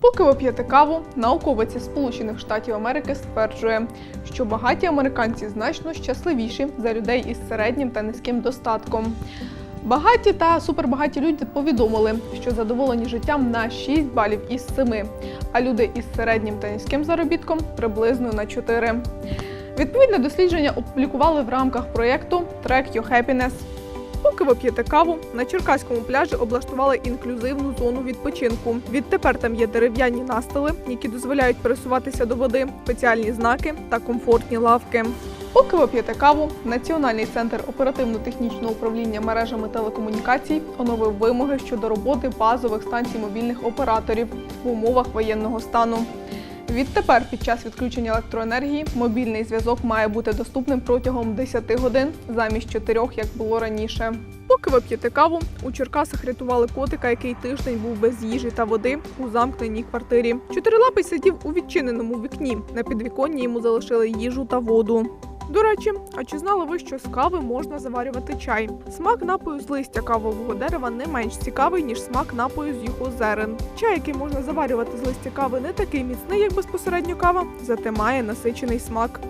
Поки ви п'єте каву, науковець Сполучених Штатів Америки стверджує, що багаті американці значно щасливіші за людей із середнім та низьким достатком. Багаті та супербагаті люди повідомили, що задоволені життям на 6 балів із 7, а люди із середнім та низьким заробітком приблизно на 4. Відповідне дослідження опублікували в рамках проєкту Track Your Happiness. Поки ви п'єте каву, на Черкаському пляжі облаштували інклюзивну зону відпочинку. Відтепер там є дерев'яні настили, які дозволяють пересуватися до води, спеціальні знаки та комфортні лавки. Поки ви п'єте каву, Національний центр оперативно-технічного управління мережами телекомунікацій оновив вимоги щодо роботи базових станцій мобільних операторів в умовах воєнного стану. Відтепер, під час відключення електроенергії, мобільний зв'язок має бути доступним протягом 10 годин замість 4, як було раніше. Поки ви п'єте каву, у Черкасах рятували котика, який тиждень був без їжі та води у замкненій квартирі. Чотирилапий сидів у відчиненому вікні. На підвіконні йому залишили їжу та воду. До речі, а чи знали ви, що з кави можна заварювати чай? Смак напою з листя кавового дерева не менш цікавий, ніж смак напою з його зерен. Чай, який можна заварювати з листя кави, не такий міцний, як безпосередньо кава, зате має насичений смак.